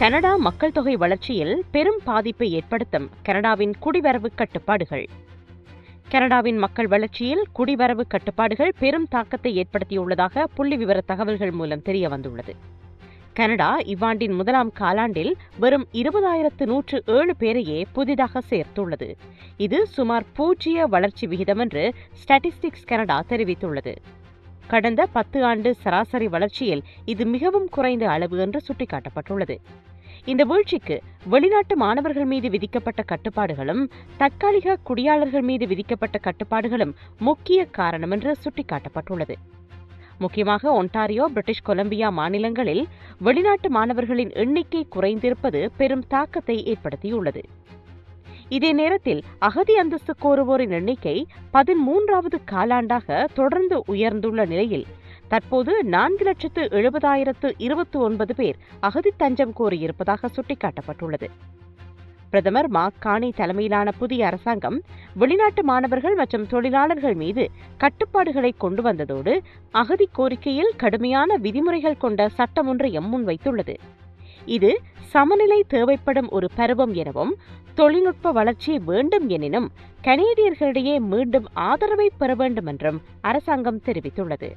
Canada மக்கள் தொகை வளர்ச்சியில் பெரும் பாதிப்பை ஏற்படுத்தும் கனடாவின் குடிவரவு கட்டுப்பாடுகள். கனடாவின் மக்கள் வளர்ச்சியில் குடிவரவு கட்டுப்பாடுகள் பெரும் தாக்கத்தை ஏற்படுத்தியுள்ளதாக புள்ளி விவர தகவல்கள் மூலம் தெரிய வந்துள்ளது கனடா இவ்வாண்டின் முதலாம் காலாண்டில் வெறும் இருபதாயிரத்து நூற்று ஏழு பேரையே புதிதாக சேர்த்துள்ளது. இது சுமார் பூஜ்ஜிய வளர்ச்சி விகிதம் என்று ஸ்டாட்டிஸ்டிக்ஸ் கனடா தெரிவித்துள்ளது. கடந்த பத்து ஆண்டு சராசரி வளர்ச்சியில் இது மிகவும் குறைந்த அளவு என்று சுட்டிக்காட்டப்பட்டுள்ளது. இந்த வீழ்ச்சிக்கு வெளிநாட்டு மாணவர்கள் மீது விதிக்கப்பட்ட கட்டுப்பாடுகளும் தற்காலிக குடியாளர்கள் மீது விதிக்கப்பட்ட கட்டுப்பாடுகளும் முக்கிய காரணம் என்று சுட்டிக்காட்டப்பட்டுள்ளது. முக்கியமாக ஒன்டாரியோ பிரிட்டிஷ் கொலம்பியா மாநிலங்களில் வெளிநாட்டு மாணவர்களின் எண்ணிக்கை குறைந்திருப்பது பெரும் தாக்கத்தை ஏற்படுத்தியுள்ளது. இதே நேரத்தில் அகதி அந்தஸ்து கோருவோரின் எண்ணிக்கை பதிமூன்றாவது காலாண்டாக தொடர்ந்து உயர்ந்துள்ள நிலையில். தற்போது நான்கு லட்சத்து எழுபதாயிரத்து இருபத்தி ஒன்பது பேர் அகதி தஞ்சம் கோரியிருப்பதாக சுட்டிக்காட்டப்பட்டுள்ளது. பிரதமர் மாக் கானி தலைமையிலான புதிய அரசாங்கம் வெளிநாட்டு மாணவர்கள் மற்றும் தொழிலாளர்கள் மீது கட்டுப்பாடுகளை கொண்டு வந்ததோடு அகதி கோரிக்கையில் கடுமையான விதிமுறைகள் கொண்ட சட்டம் ஒன்றையும் முன்வைத்துள்ளது. இது சமநிலை தேவைப்படும் ஒரு பருவம் எனவும் தொழில்நுட்ப வளர்ச்சி வேண்டும் எனினும் கனேடியர்களிடையே மீண்டும் ஆதரவை பெற வேண்டும் என்றும் அரசாங்கம் தெரிவித்துள்ளது.